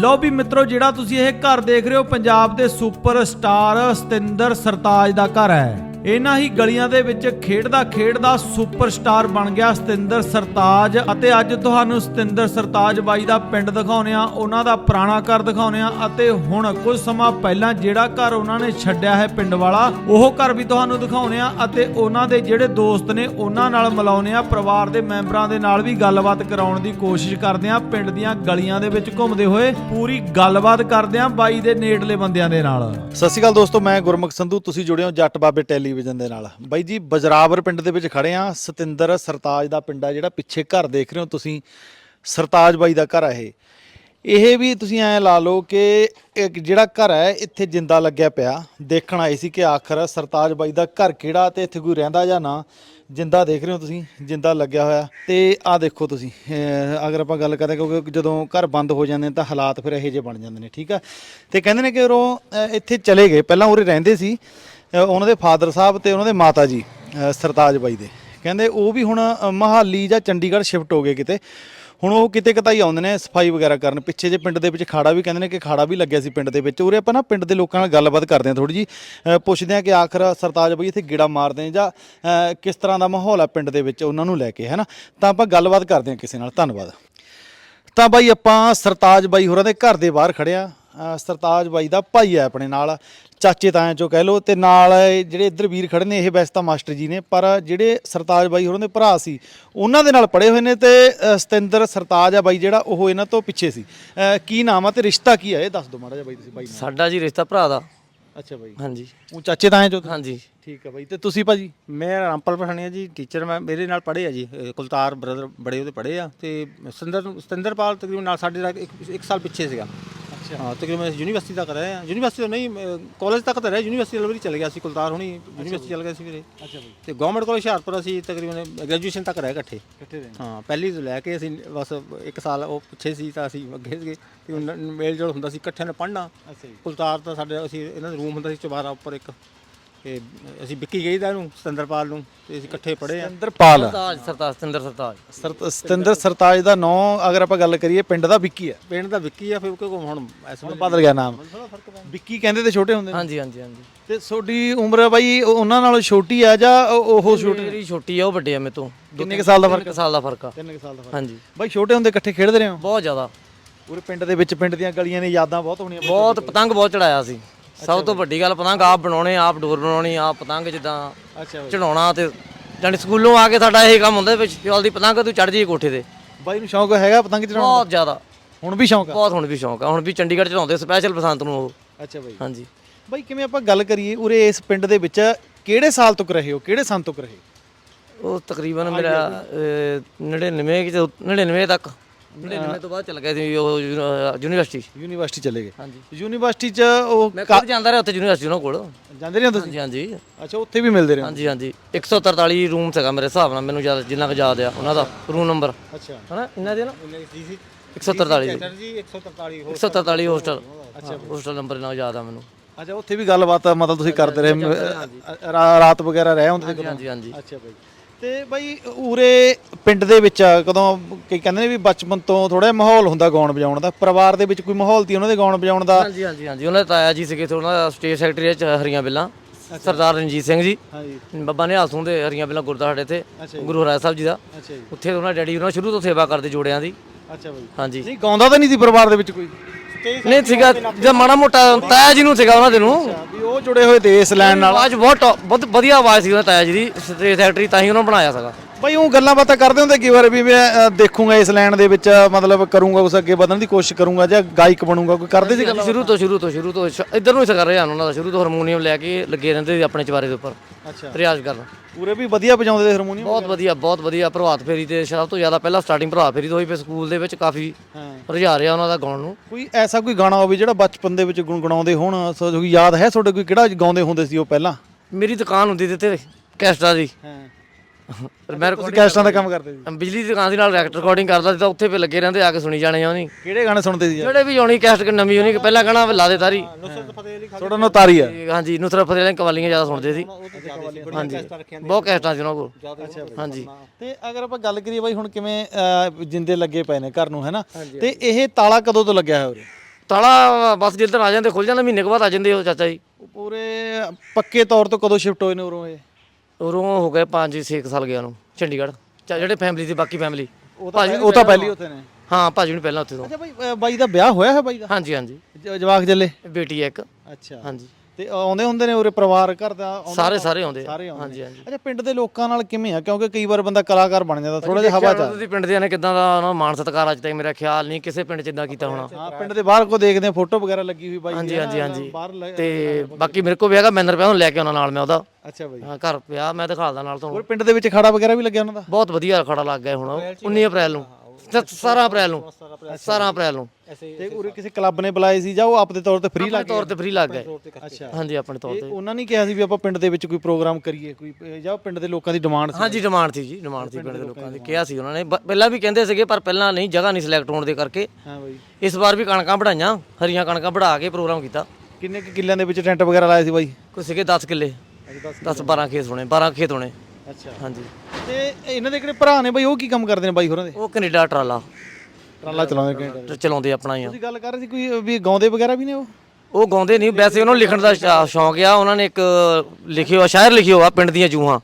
ਲਓ ਵੀ ਮਿੱਤਰੋ, ਜਿਹੜਾ ਤੁਸੀਂ ਇਹ ਘਰ ਦੇਖ ਰਹੇ ਹੋ, ਪੰਜਾਬ ਦੇ ਸੁਪਰ ਸਟਾਰ ਸਤਿੰਦਰ ਸਰਤਾਜ ਦਾ ਘਰ ਹੈ। ਇਹਨਾਂ ਹੀ ਗਲੀਆਂ ਦੇ ਵਿੱਚ ਖੇਡਦਾ ਖੇਡਦਾ ਸੁਪਰ ਸਟਾਰ ਬਣ ਗਿਆ ਸਤਿੰਦਰ ਸਰਤਾਜ ਅਤੇ ਅੱਜ ਤੁਹਾਨੂੰ ਸਤਿੰਦਰ ਸਰਤਾਜ ਬਾਈ ਦਾ ਪਿੰਡ ਦਿਖਾਉਨੇ ਆ ਉਹਨਾਂ ਦਾ ਪੁਰਾਣਾ ਘਰ ਦਿਖਾਉਨੇ ਆ ਅਤੇ ਹੁਣ ਕੁਝ ਸਮਾਂ ਪਹਿਲਾਂ ਜਿਹੜਾ ਘਰ ਉਹਨਾਂ ਨੇ ਛੱਡਿਆ ਹੈ ਪਿੰਡ ਵਾਲਾ, ਉਹ ਘਰ ਵੀ ਤੁਹਾਨੂੰ ਦਿਖਾਉਨੇ ਆ ਅਤੇ ਉਹਨਾਂ ਦੇ ਜਿਹੜੇ ਦੋਸਤ ਨੇ ਉਹਨਾਂ ਨਾਲ ਮਿਲਾਉਨੇ ਆ ਪਰਿਵਾਰ ਦੇ ਮੈਂਬਰਾਂ ਦੇ ਨਾਲ ਵੀ ਗੱਲਬਾਤ ਕਰਾਉਣ ਦੀ ਕੋਸ਼ਿਸ਼ ਕਰਦੇ ਆ ਪਿੰਡ ਦੀਆਂ ਗਲੀਆਂ ਦੇ ਵਿੱਚ ਘੁੰਮਦੇ ਹੋਏ ਪੂਰੀ ਗੱਲਬਾਤ ਕਰਦੇ ਆ ਬਾਈ ਦੇ ਨੇੜਲੇ ਬੰਦਿਆਂ ਦੇ ਨਾਲ। ਸਤਿ ਸ਼੍ਰੀ ਅਕਾਲ ਦੋਸਤੋ, ਮੈਂ ਗੁਰਮੁਖ ਸੰਧੂ, ਤੁਸੀਂ ਜੁੜੇ ਹੋ ਜੱਟ ਬਾਬੇ ਟੈਲੀ ਟੈਲੀਵਿਜ਼ਨ ਦੇ ਨਾਲ। ਬਾਈ ਜੀ, ਬਜਰਾਵਰ ਪਿੰਡ ਦੇ ਵਿੱਚ ਖੜੇ ਆ ਸਤਿੰਦਰ ਸਰਤਾਜ ਦਾ ਪਿੰਡ ਆ, ਜਿਹੜਾ ਪਿੱਛੇ ਘਰ ਦੇਖ ਰਹੇ ਹੋ ਤੁਸੀਂ। ਸਰਤਾਜ ਬਾਈ ਦਾ ਘਰ ਆ ਇਹ। ਇਹ ਵੀ ਤੁਸੀਂ ਐ ਲਾ ਲਓ ਕਿ ਇੱਕ ਜਿਹੜਾ ਘਰ ਹੈ, ਇੱਥੇ ਜਿੰਦਾ ਲੱਗਿਆ ਪਿਆ। ਦੇਖਣ ਆਏ ਸੀ ਕਿ ਆਖਰ ਸਰਤਾਜ ਬਾਈ ਦਾ ਘਰ ਕਿਹੜਾ ਤੇ ਇੱਥੇ ਕੋਈ ਰਹਿੰਦਾ ਜਾਂ ਨਾ। ਜਿੰਦਾ ਦੇਖ ਰਹੇ ਹੋ ਤੁਸੀਂ, ਜਿੰਦਾ ਲੱਗਿਆ ਹੋਇਆ। ਤੇ ਆਹ ਦੇਖੋ ਤੁਸੀਂ ਅਗਰ ਆਪਾਂ ਗੱਲ ਕਰਦੇ ਕਿਉਂਕਿ ਜਦੋਂ ਘਰ ਬੰਦ ਹੋ ਜਾਂਦੇ ਨੇ ਤਾਂ ਹਾਲਾਤ ਫਿਰ ਇਹੋ ਜਿਹੇ ਬਣ ਜਾਂਦੇ ਨੇ, ਠੀਕ ਆ? ਤੇ ਕਹਿੰਦੇ ਨੇ ਕਿ ਉਹ ਇੱਥੇ ਚਲੇ ਗਏ। ਪਹਿਲਾਂ ਉਰੇ ਰਹਿੰਦੇ ਸੀ। ਉਹਨਾਂ ਦੇ ਫਾਦਰ ਸਾਹਿਬ ਤੇ ਉਹਨਾਂ ਦੇ ਮਾਤਾ ਜੀ ਸਰਤਾਜ ਬਾਈ ਦੇ। ਕਹਿੰਦੇ ਉਹ ਵੀ ਹੁਣ, ਅਹ ਮਹਾਲੀ ਜਾਂ ਚੰਡੀਗੜ੍ਹ ਸ਼ਿਫਟ ਹੋ ਗਏ ਕਿਤੇ। ਹੁਣ ਉਹ ਕਿਤੇ ਕਿਤਾ ਹੀ ਆਉਂਦੇ ਨੇ, ਸਫ਼ਾਈ ਵਗੈਰਾ ਕਰਨ। ਪਿੱਛੇ ਜੇ ਪਿੰਡ ਦੇ ਵਿੱਚ ਖਾੜਾ ਵੀ ਕਹਿੰਦੇ ਨੇ ਕਿ ਖਾੜਾ ਵੀ ਲੱਗਿਆ ਸੀ ਪਿੰਡ ਦੇ ਵਿੱਚ। ਉਰੇ ਆਪਾਂ ਨਾ ਪਿੰਡ ਦੇ ਲੋਕਾਂ ਨਾਲ ਗੱਲਬਾਤ ਕਰਦੇ ਹਾਂ ਥੋੜੀ ਜੀ ਪੁੱਛਦੇ ਹਾਂ ਕਿ ਆਖਰ ਸਰਤਾਜ ਬਈ ਇੱਥੇ ਗੇੜਾ ਮਾਰਦੇ ਨੇ ਜਾਂ ਕਿਸ ਤਰ੍ਹਾਂ ਦਾ ਮਾਹੌਲ ਆ ਪਿੰਡ ਦੇ ਵਿੱਚ ਉਹਨਾਂ ਨੂੰ ਲੈ ਕੇ ਹੈਨਾ ਤਾਂ ਆਪਾਂ ਗੱਲਬਾਤ ਕਰਦੇ ਹਾਂ ਕਿਸੇ ਨਾਲ। ਧੰਨਵਾਦ। ਤਾਂ ਬਾਈ ਆਪਾਂ ਸਰਤਾਜ ਬਾਈ ਹੋਰਾਂ ਦੇ ਘਰ ਦੇ ਬਾਹਰ ਖੜਿਆ ਸਰਤਾਜ ਬਾਈ ਦਾ ਭਾਈ ਹੈ ਆਪਣੇ ਨਾਲ ਚਾਚੇ ਤਾਇਆਂ ਚੋਂ ਕਹਿ ਲਓ ਤੇ ਨਾਲ ਇਹ ਜਿਹੜੇ ਇੱਧਰ ਵੀਰ ਖੜੇ ਨੇ ਇਹ ਵੈਸੇ ਤਾਂ ਮਾਸਟਰ ਜੀ ਨੇ ਪਰ ਜਿਹੜੇ ਸਰਤਾਜ ਬਾਈ ਹੋਰਾਂ ਦੇ ਭਰਾ ਸੀ ਉਹਨਾਂ ਦੇ ਨਾਲ ਪੜੇ ਹੋਏ ਨੇ ਤੇ ਅ, ਸਤਿੰਦਰ ਸਰਤਾਜ ਆ ਬਾਈ ਜਿਹੜਾ ਉਹ ਇਹਨਾਂ ਤੋਂ ਪਿੱਛੇ ਸੀ। ਅ, ਕੀ ਨਾਮ ਆ ਤੇ ਰਿਸ਼ਤਾ ਕੀ ਹੈ ਇਹ ਦੱਸ ਦਿਓ ਮਾੜਾ ਜਿਹਾ ਬਾਈ ਤੁਸੀਂ ਬਾਈ ਨਾਲ। ਸਾਡਾ ਜੀ ਰਿਸ਼ਤਾ ਭਰਾ ਦਾ। ਅੱਛਾ ਬਾਈ। ਹਾਂਜੀ। ਉਹ ਚਾਚੇ ਤਾਇਆਂ ਚੋਂ? ਹਾਂਜੀ। ਠੀਕ ਹੈ ਬਾਈ ਤੇ ਤੁਸੀਂ ਭਾਜੀ? ਮੈਂ ਰਾਮਪਾਲ ਪਠਾਣੀਆ ਜੀ ਟੀਚਰ ਮੈਂ ਮੇਰੇ ਨਾਲ ਪੜ੍ਹੇ ਆ ਜੀ ਅਹ ਕੁਲਤਾਰ ਬ੍ਰਦਰ ਬੜੇ ਉਹਦੇ ਪੜ੍ਹੇ ਆ ਤੇ ਸਤਿੰਦਰ ਸਤਿੰਦਰਪਾਲ ਤਕਰੀਬਨ ਨਾਲ ਸਾਡੇ ਨਾਲ ਇੱਕ, ਇੱਕ ਸਾਲ ਪਿੱਛੇ ਸੀਗਾ। ਅੱਛਾ। ਹਾਂ ਤਕਰੀਬਨ ਯੂਨੀਵਰਸਿਟੀ ਤੱਕ ਰਹੇ ਆ ਯੂਨੀਵਰਸਿਟੀ ਤੋਂ ਨਹੀਂ ਕਾਲਜ ਤੱਕ ਤਾਂ ਰਹੇ ਯੂਨੀਵਰਸਿਟੀ ਲੈਵਲ ਹੀ ਚਲੇ ਗਿਆ ਸੀ ਕੁਲਤਾਰ ਹੁਣੀ। ਯੂਨੀਵਰਸਿਟੀ ਚਲੇ ਗਏ ਸੀ ਵੀਰੇ। ਅੱਛਾ ਬਾਈ ਤੇ ਗਵਰਨਮੈਂਟ ਕਾਲਜ ਹੁਸ਼ਿਆਰਪੁਰ ਅਸੀਂ ਤਕਰੀਬਨ ਗ੍ਰੈਜੂਏਸ਼ਨ ਤੱਕ ਰਹੇ ਇਕੱਠੇ। ਇਕੱਠੇ ਰਹੇ ਹਾਂ ਪਹਿਲੀ ਤੋਂ ਲੈ ਕੇ ਅਸੀਂ ਬਸ ਇੱਕ ਸਾਲ ਉਹ ਪਿੱਛੇ ਸੀ ਤਾਂ ਅਸੀਂ ਅੱਗੇ ਸੀਗੇ। ਤੇ ਮੇਲ ਜੋਲ ਹੁੰਦਾ ਸੀ ਇਕੱਠਿਆਂ ਨੇ ਪੜ੍ਹਨਾ। ਅੱਛਾ ਜੀ। ਕੁਲਤਾਰ ਤਾਂ ਸਾਡੇ ਅਸੀਂ ਇਹਨਾਂ ਦਾ ਰੂਮ ਹੁੰਦਾ ਸੀ ਚੁਬਾਰਾ ਉੱਪਰ ਇੱਕ। ਤੇ ਅਸੀਂ ਵਿੱਕੀ ਗਈ ਦਾ ਇਹਨੂੰ ਸਤਿੰਦਰਪਾਲ ਨੂੰ ਤੇ ਅਸੀਂ ਇਕੱਠੇ ਪੜ੍ਹੇ ਆ। ਸਤਿੰਦਰਪਾਲ। ਸਰਤਾਜ ਸਰਤਾਜ ਸਤਿੰਦਰ ਸਰਤਾਜ। ਸਰਤ- ਸਤਿੰਦਰ ਸਰਤਾਜ ਦਾ ਨਾਂ ਅਗਰ ਆਪਾਂ ਗੱਲ ਕਰੀਏ ਪਿੰਡ ਦਾ ਵਿੱਕੀ ਹੈ ਪਿੰਡ ਦਾ ਵਿੱਕੀ ਆ ਫਿਰ ਕਿਉਂਕਿ ਹੁਣ ਇਸ ਵੇਲੇ ਬਦਲ ਗਿਆ ਨਾਮ। ਵਿੱਕੀ ਕਹਿੰਦੇ ਤੇ ਛੋਟੇ ਹੁੰਦੇ ਨੇ। ਹਾਂਜੀ ਹਾਂਜੀ ਹਾਂਜੀ। ਤੇ ਤੁਹਾਡੀ ਉਮਰ ਬਾਈ ਉਹ- ਉਹਨਾਂ ਨਾਲੋਂ ਛੋਟੀ ਆ ਜਾਂ ਉਹ ਉਹ ਛੋਟੇ? ਮੇਰੀ ਛੋਟੀ ਆ ਉਹ ਵੱਡੇ ਆ ਮੇਰੇ ਤੋਂ। ਕਿੰਨੇ ਕੁ ਸਾਲ ਦਾ ਫ਼ਰਕ ਇੱਕ ਸਾਲ ਦਾ ਫ਼ਰਕ ਆ। 3 ਸਾਲ ਦਾ ਫ਼ਰਕ ਹਾਂਜੀ। ਬਾਈ ਛੋਟੇ ਹੁੰਦੇ ਇਕੱਠੇ ਖੇਡਦੇ ਰਹੇ ਹੋ? ਬਹੁਤ ਜ਼ਿਆਦਾ। ਪੂਰੇ ਪਿੰਡ ਦੇ ਵਿੱਚ ਪਿੰਡ ਦੀਆਂ ਗਲੀਆਂ ਦੀਆਂ ਯਾਦਾਂ ਬਹੁਤ ਹੋਣੀਆਂ। ਬਹੁਤ ਪਤੰਗ ਬਹੁਤ ਚੜਾਇਆ ਸੀ। ਸਭ ਤੋਂ ਵੱਡੀ ਗੱਲ ਪਤੰਗ ਆਪ ਬਣਾਉਣੇ ਆਪ ਡੋਰ ਬਣਾਉਣੀ ਆਪ ਪਤੰਗ ਜਿੱਦਾਂ ਅੱਛਾ ਚੜਾਉਣਾ ਤੇ ਜਾਨੀ ਸਕੂਲੋਂ ਆ ਕੇ ਸਾਡਾ ਇਹ ਕੰਮ ਹੁੰਦਾ ਵਿੱਚ ਜਲਦੀ ਪਤੰਗ ਤੂੰ ਚੜ ਜੀ ਕੋਠੇ ਤੇ। ਬਾਈ ਨੂੰ ਸ਼ੌਂਕ ਹੈਗਾ ਪਤੰਗ ਚੜਾਉਣ ਬਹੁਤ ਜ਼ਿਆਦਾ। ਹੁਣ ਵੀ ਸ਼ੌਂਕ ਆ? ਬਹੁਤ ਹੁਣ ਵੀ ਸ਼ੌਂਕ ਆ। ਹੁਣ ਵੀ ਚੰਡੀਗੜ੍ਹ ਚੜਾਉਂਦੇ ਸਪੈਸ਼ਲ ਬਸੰਤ ਨੂੰ ਉਹ। ਅੱਛਾ ਬਾਈ। ਹਾਂਜੀ। ਬਾਈ ਕਿਵੇਂ ਆਪਾਂ ਗੱਲ ਕਰੀਏ ਉਰੇ ਇਸ ਪਿੰਡ ਦੇ ਵਿੱਚ ਕਿਹੜੇ ਸਾਲ ਤੋਂ ਰਹੇ ਹੋ? ਕਿਹੜੇ ਸੰਨ ਤੋਂ ਰਹੇ? ਉਹ ਤਕਰੀਬਨ ਮੇਰਾ ਅਹ, 99 ਕਿ 99 ਤੱਕ। 99 ਤੋਂ ਬਾਅਦ ਚੱਲ ਗਿਆ ਸੀ ਉਹ ਯੂਨੀ- ਯੂਨੀਵਰਸਿਟੀ ਯੂਨੀਵਰਸਿਟੀ ਚਲੇ ਗਏ। ਹਾਂਜੀ। ਯੂਨੀਵਰਸਿਟੀ 'ਚ ਉਹ ਮੈਂ ਜਾਂਦਾ ਰਿਹਾ ਉੱਥੇ ਯੂਨੀਵਰਸਿਟੀ ਉਹਨਾਂ ਕੋਲ। ਜਾਂਦੇ ਰਹੇ ਹੋ ਤੁਸੀਂ ਹਾਂਜੀ ਹਾਂਜੀ। ਅੱਛਾ ਉੱਥੇ ਵੀ ਮਿਲਦੇ ਰਹੇ ਹਾਂਜੀ ਹਾਂਜੀ। 143 ਰੂਮ ਸੀਗਾ ਮੇਰੇ ਹਿਸਾਬ ਨਾਲ ਮੈਨੂੰ ਜ਼ਿਆਦਾ ਜਿੰਨਾ ਕੁ ਯਾਦ ਆ ਉਹਨਾਂ ਦਾ ਰੂਮ ਨੰਬਰ ਅੱਛਾ। ਹਨਾ ਇਹਨਾਂ ਦੇ ਨਾ? ਜੀ। ਸੀ 143 ਸਰ ਜੀ 143 ਹੋ 143 ਹੋਸਟਲ ਅੱਛਾ। ਹੋਸਟਲ ਨੰਬਰ ਨਾਲ ਯਾਦ ਆ ਮੈਨੂੰ। ਅੱਛਾ ਉੱਥੇ ਵੀ ਗੱਲਬਾਤ ਮਤਲਬ ਤੁਸੀਂ ਕਰਦੇ ਰਹੇ ਰਾ- ਰਾਤ ਵਗੈਰਾ ਰਹੇ ਹੁੰਦੇ ਸੀ ਹਾਂਜੀ ਹਾਂਜੀ ਅੱਛਾ ਬਾਈ ਤੇ ਬਾਈ ਉਰੇ ਪਿੰਡ ਦੇ ਵਿੱਚ ਕਦੋਂ ਕਈ ਕਹਿੰਦੇ ਨੇ ਵੀ ਬਚਪਨ ਤੋਂ ਥੋੜਾ ਮਾਹੌਲ ਹੁੰਦਾ ਗਾਉਣ ਵਜਾਉਣ ਦਾ ਪਰਿਵਾਰ ਦੇ ਵਿੱਚ ਕੋਈ ਮਾਹੌਲ ਸੀ ਉਹਨਾਂ ਦੇ ਗਾਉਣ ਵਜਾਉਣ ਦਾ? ਹਾਂਜੀ ਹਾਂਜੀ ਹਾਂਜੀ ਉਹਨਾਂ ਦੇ ਤਾਇਆ ਜੀ ਸੀਗੇ ਤੇ ਉਹਨਾਂ ਦਾ ਸਟੇਟ ਸੈਕਟਰੀ ਚ ਹਰੀਆਂ ਬਿੱਲਾਂ ਸਰਦਾਰ ਰਣਜੀਤ ਸਿੰਘ ਜੀ। ਹਾਂਜੀ। ਬੱਬਾ ਨਿਹਾਲ ਸਿੰਘ ਦੇ ਹਰੀਆਂ ਬਿੱਲਾਂ ਗੁਰਦੁਆਰਾ ਸਾਡੇ ਇੱਥੇ ਗੁਰੂ ਹਰਾਜ ਸਾਹਿਬ ਜੀ ਦਾ। ਉੱਥੇ ਉਹਨਾਂ ਡੈਡੀ ਉਹਨਾਂ ਸ਼ੁਰੂ ਤੋਂ ਸੇਵਾ ਕਰਦੇ ਜੋੜਿਆਂ ਦੀ। ਅੱਛਾ ਬਾਈ। ਹਾਂਜੀ। ਨਹੀਂ ਗਾਉਂਦਾ ਤਾਂ ਨਹੀਂ ਸੀ ਪਰਿਵਾਰ ਦੇ ਵਿੱਚ ਕੋਈ? ਨਹੀਂ ਸੀਗਾ ਜਦ ਮਾੜਾ ਮੋਟਾ ਤਾਇਆ ਜੀ ਨੂੰ ਸੀਗਾ ਉਹਨਾਂ ਦੇ ਨੂੰ। ਵੀ ਉਹ ਜੁੜੇ ਹੋਏ ਤੇ ਇਸ ਲੈਣ ਨਾਲ। ਆਵਾਜ਼ ਬਹੁਤ ਬਹੁਤ ਵਧੀਆ ਆਵਾਜ਼ ਸੀ ਉਹਨਾਂ ਤਾਇਆ ਜੀ ਦੀ ਸਟੇਟ ਸੈਕਟਰੀ ਤਾਂ ਹੀ ਉਹਨਾਂ ਬਣਾਇਆ ਸੀਗਾ। ਬਾਈ ਉਹ ਗੱਲਾਂ ਬਾਤਾਂ ਕਰਦੇ ਹੁੰਦੇ ਕਈ ਵਾਰ ਵੀ ਮੈਂ ਅ, ਦੇਖੂੰਗਾ ਇਸ ਲੈਣ ਦੇ ਵਿੱਚ ਮਤਲਬ ਕਰੂੰਗਾ ਉਸ ਅੱਗੇ ਵਧਣ ਦੀ ਕੋਸ਼ਿਸ਼ ਕਰੂੰਗਾ ਜਾਂ ਗਾਇਕ ਬਣੂੰਗਾ ਕੋਈ ਕਰਦੇ ਸੀ ਹਾਂਜੀ, ਸ਼ੁਰੂ ਤੋਂ ਸ਼ੁਰੂ ਤੋਂ ਸ਼ੁਰੂ ਤੋਂ ਸ਼- ਇੱਧਰ ਨੂੰ ਹੀ ਸਿਖਾ ਰਹੇ ਹਨ ਉਹਨਾਂ ਦਾ ਸ਼ੁਰੂ ਤੋਂ ਹਾਰਮੋਨੀਅਮ ਲੈ ਕੇ ਲੱਗੇ ਰਹਿੰਦੇ ਸੀ ਆਪਣੇ ਚਵਾਰੇ ਦੇ ਉੱਪਰ ਅੱਛਾ। ਰਿਆਜ਼ ਕਰਨ। ਪੂਰੇ ਵੀ ਵਧੀਆ ਵਜਾਉਂਦੇ ਸੀ ਹਾਰਮੋਨੀਅਮ? ਬਹੁਤ ਵਧੀਆ ਬਹੁਤ ਵਧੀਆ ਪ੍ਰਭਾਤ ਫੇਰੀ ਤੇ ਸਭ ਤੋਂ ਜ਼ਿਆਦਾ ਪਹਿਲਾਂ ਸਟਾਰਟਿੰਗ ਪ੍ਰਭਾਤ ਫੇਰੀ ਤੋਂ ਹੋਈ ਫਿਰ ਸਕੂਲ ਦੇ ਵਿੱਚ ਕਾਫੀ ਹਾਂ। ਰੁਝਾਰ ਰਿਹਾ ਉਹਨਾਂ ਦਾ ਗਾਉਣ ਨੂੰ। ਕੋਈ ਐਸਾ ਕੋਈ ਗਾਣਾ ਹੋਵੇ ਜਿਹੜਾ ਬਚਪਨ ਦੇ ਵਿੱਚ ਗੁੰਗਣਾਉਂਦੇ ਹੋਣ ਸੋ ਕੋਈ ਯਾਦ ਹੈ ਤੁਹਾਡੇ ਕੋਈ ਕਿਹੜਾ ਗਾਉਂਦੇ ਹੁੰਦੇ ਸੀ ਉਹ ਪਹਿਲਾਂ? ਮੇਰੀ ਦੁਕਾਨ ਹੁੰਦੀ ਸੀ ਇੱਥੇ ਕੈਸਟਾ ਦੀ। ਹਾਂ। ਮੈਂ ਤੁਸੀਂ ਕੈਸਟਾਂ ਦਾ ਕੰਮ ਕਰਦੇ ਸੀ। ਬਿਜਲੀ ਦੀ ਦੁਕਾਨ ਦੇ ਨਾਲ ਰੈਕਟ ਰਿਕਾਰਡਿੰਗ ਕਰਦਾ ਸੀ ਤਾਂ ਉੱਥੇ ਵੀ ਲੱਗੇ ਰਹਿੰਦੇ ਆ ਕੇ ਸੁਣੀ ਜਾਣੇ ਆ ਉਹਨੀ ਕਿਹੜੇ ਗਾਣੇ ਸੁਣਦੇ ਸੀ ਜਿਹੜੇ ਵੀ ਆਉਣੀ ਕੈਸਟ ਨਵੀਂ ਹੋਣੀ ਪਹਿਲਾਂ ਕਹਣਾ ਲਾ ਦੇ ਤਾਰੀ। ਨੁਸਰਤ ਫਤਿਹ ਅਲੀ ਤੁਹਾਡਾ ਨਾਂ ਤਾਰੀ ਆ। ਤੇ ਹਾਂਜੀ ਨੁਸਰਤ ਫਤਿਹ ਅਲੀ ਕਵਾਲੀਆਂ ਜ਼ਿਆਦਾ ਸੁਣਦੇ ਸੀ। ਹਾਂਜੀ ਬਹੁਤ ਕੈਸਟਾਂ ਸੀ ਉਹਨਾਂ ਕੋਲ। ਹਾਂਜੀ। ਤੇ ਅਗਰ ਆਪਾਂ ਗੱਲ ਕਰੀਏ ਬਾਈ ਹੁਣ ਕਿਵੇਂ ਜਿੰਦੇ ਲੱਗੇ ਪਏ ਨੇ ਘਰ ਨੂੰ ਹੈਨਾ? ਤੇ ਇਹ ਤਾਲਾ ਕਦੋਂ ਤੋਂ ਲੱਗਿਆ ਹੋਇਆ? ਉਰੇ ਤਾਲਾ ਬਸ ਜਿੱਦਣ ਆ ਜਾਂਦੇ ਖੁੱਲ ਜਾਂਦਾ ਮਹੀਨੇ ਕੁ ਬਾਅਦ ਆ ਜਾਂਦੇ ਉਹ ਚਾਚਾ ਜੀ। ਉਹ ਪੂਰੇ ਪੱਕੇ ਤੌਰ ਤੇ ਕਦੋਂ ਸ਼ਿਫਟ ਹੋਏ ਨੇ ਉਰੋਂ ਇਹ? ਉਰੋਂ ਹੋ ਗਏ 5 6 ਸਾਲ ਗਿਆ ਨੂੰ ਚੰਡੀਗੜ੍ਹ। ਚਾ- ਜਿਹੜੇ ਫੈਮਿਲੀ ਸੀ ਬਾਕੀ ਫੈਮਿਲੀ ਉਹ ਤਾਂ ਉਹ ਤਾਂ ਪਹਿਲੀ ਉੱਥੇ ਨੇ। ਹਾਂ ਭਾਜੀ ਨੂੰ ਪਹਿਲਾਂ ਉੱਥੇ ਤੋਂ। ਅੱਛਾ ਬਾਈ ਅ, ਬਾਈ ਦਾ ਵਿਆਹ ਹੋਇਆ ਹੈ ਬਾਈ ਦਾ? ਹਾਂਜੀ ਹਾਂਜੀ। ਜ- ਜਵਾਕ ਜੱਲੇ? ਬੇਟੀ ਹੈ ਇੱਕ। ਅੱਛਾ। ਹਾਂਜੀ। ਤੇ ਆਉਂਦੇ ਹੁੰਦੇ ਨੇ ਉਰੇ ਪਰਿਵਾਰ ਘਰ ਦਾ ਆਉਂਦਾ- ਸਾਰੇ ਸਾਰੇ ਆਉਂਦੇ ਆ। ਸਾਰੇ ਆਉਂਦੇ ਹਾਂਜੀ ਹਾਂਜੀ। ਅੱਛਾ ਪਿੰਡ ਦੇ ਲੋਕਾਂ ਨਾਲ ਕਿਵੇਂ ਆ? ਕਿਉਂਕਿ ਕਈ ਵਾਰ ਬੰਦਾ ਕਲਾਕਾਰ ਬਣ ਜਾਂਦਾ ਥੋੜਾ ਜਿਹਾ ਹਵਾ ਚ ਆ। ਤੁਸੀਂ ਪਿੰਡ ਦੇ ਨੇ ਕਿਦਾਂ ਦਾ ਉਹਨਾਂ ਮਾਨ ਸਤਕਾਰ ਅੱਜ ਤੱਕ ਮੇਰਾ ਖਿਆਲ ਨਹੀਂ ਕਿਸੇ ਪਿੰਡ ਚ ਇਦਾਂ ਕੀਤਾ ਹੋਣਾ। ਹਾਂ ਪਿੰਡ ਦੇ ਬਾਹਰ ਕੋ ਦੇਖਦੇ ਆ ਫੋਟੋ ਵਗੈਰਾ ਲੱਗੀ ਹੋਈ ਬਾਈ ਹਾਂਜੀ ਹਾਂਜੀ ਨਾ, ਹਾਂਜੀ। ਬਾਹਰ ਤੇ ਬਾਕੀ ਮੇਰੇ ਕੋਲ ਵੀ ਹੈਗਾ ਮੈਨਰ ਪਿਆ ਉਹਨੂੰ ਲੈ ਕੇ ਆਉਣਾ ਨਾਲ ਮੈਂ ਉਹਦਾ। ਅੱਛਾ ਬਾਈ। ਹਾਂ, ਘਰ ਪਿਆ ਮੈਂ ਦਿਖਾਲਦਾ ਨਾਲ ਹੋਰ ਤੁਹਾਨੂੰ ਪਿੰਡ ਦੇ ਵਿੱਚ ਖੜਾ ਵਗੈਰਾ ਵੀ ਲੱਗਿਆ ਉਹਨਾਂ ਦਾ? ਬਹੁਤ ਵਧੀਆ ਖੜਾ ਲੱਗ ਗਿਆ ਹੁਣ 19 ਅਪ੍ਰੈਲ ਨੂੰ। 17 ਅਪ੍ਰੈਲ ਨੂੰ। 17 ਅਪ੍ਰੈਲ ਨੂੰ। ਤੇ ਉਰੇ ਕਿਸੇ ਕਲੱਬ ਨੇ ਬੁਲਾਏ ਸੀ ਜਾਂ ਉਹ ਆਪਦੇ ਤੌਰ ਤੇ ਫ੍ਰੀ ਆਪਣੇ ਲੱਗ ਤੌਰ ਤੇ ਫ੍ਰੀ ਲੱਗ ਗਏ। ਅੱਛਾ। ਹਾਂਜੀ ਆਪਣੇ ਤੌਰ ਤੇ। ਉਹਨਾਂ ਨੇ ਕਿਹਾ ਸੀ ਵੀ ਆਪਾਂ ਪਿੰਡ ਦੇ ਵਿੱਚ ਕੋਈ ਪ੍ਰੋਗਰਾਮ ਕਰੀਏ ਕੋਈ ਜਾਂ ਪਿੰਡ ਦੇ ਲੋਕਾਂ ਦੀ ਡਿਮਾਂਡ ਸੀ। ਹਾਂਜੀ ਡਿਮਾਂਡ ਸੀ ਜੀ ਡਿਮਾਂਡ ਸੀ ਪਿੰਡ ਦੇ ਲੋਕਾਂ ਦੀ ਕਿਹਾ ਸੀ ਉਹਨਾਂ ਨੇ। ਬ- ਪਹਿਲਾਂ ਵੀ ਕਹਿੰਦੇ ਸੀਗੇ ਪਰ ਪਹਿਲਾਂ ਨਹੀਂ ਜਗ੍ਹਾ ਨਹੀਂ ਸਿਲੈਕਟ ਹੋਣ ਦੇ ਕਰਕੇ। ਹਾਂ ਬਾਈ। ਇਸ ਵਾਰ ਵੀ ਕਣਕਾਂ ਵਢਾਈਆਂ ਹਰੀਆਂ ਕਣਕਾਂ ਵਢਾ ਕੇ ਪ੍ਰੋਗਰਾਮ ਕੀਤਾ। ਕਿੰਨੇ ਕੁ ਕਿੱਲਿਆਂ ਦੇ ਵਿੱਚ ਟੈਂਟ ਵਗੈਰਾ ਲਾਏ ਸੀ ਬਾਈ? ਕੋਈ ਸੀਗੇ 10 ਕਿੱਲੇ। 10 12 ਖੇਤ ਹੋਣੇ 12 ਖੇਤ ਹੋਣੇ। ਅੱਛਾ। ਹਾਂਜੀ। ਤੇ ਇਹਨਾਂ ਦੇ ਕਿਹੜੇ ਭਰਾ ਨੇ ਬਾਈ? ਉਹ ਕੀ ਕੰਮ ਕਰਦੇ ਨੇ ਬਾਈ ਹੋਰਾਂ ਦੇ? ਉਹ ਕੈਨੇਡਾ ਟਰਾਲਾ। ਟਰਾਲਾ ਚਲਾਉਂਦੇ ਆਪਣਾ ਹੀ ਆ। ਤੁਸੀਂ ਗੱਲ ਕਰ ਰਹੇ ਸੀ ਕੋਈ ਵੀ ਗਾਉਂਦੇ ਵਗੈਰਾ ਵੀ ਨੇ ਉਹ? ਉਹ ਗਾਉਂਦੇ ਨਹੀਂ। ਵੈਸੇ ਉਹਨਾਂ ਨੂੰ ਲਿਖਣ ਦਾ ਸ਼ਾ- ਸ਼ੌਂਕ ਆ। ਉਹਨਾਂ ਨੇ ਇੱਕ ਲਿਖਿਓ ਆ ਸ਼ਾਇਰ ਲਿਖਿਓ ਆ ਪਿੰਡ ਦੀਆਂ ਜੂਹਾਂ।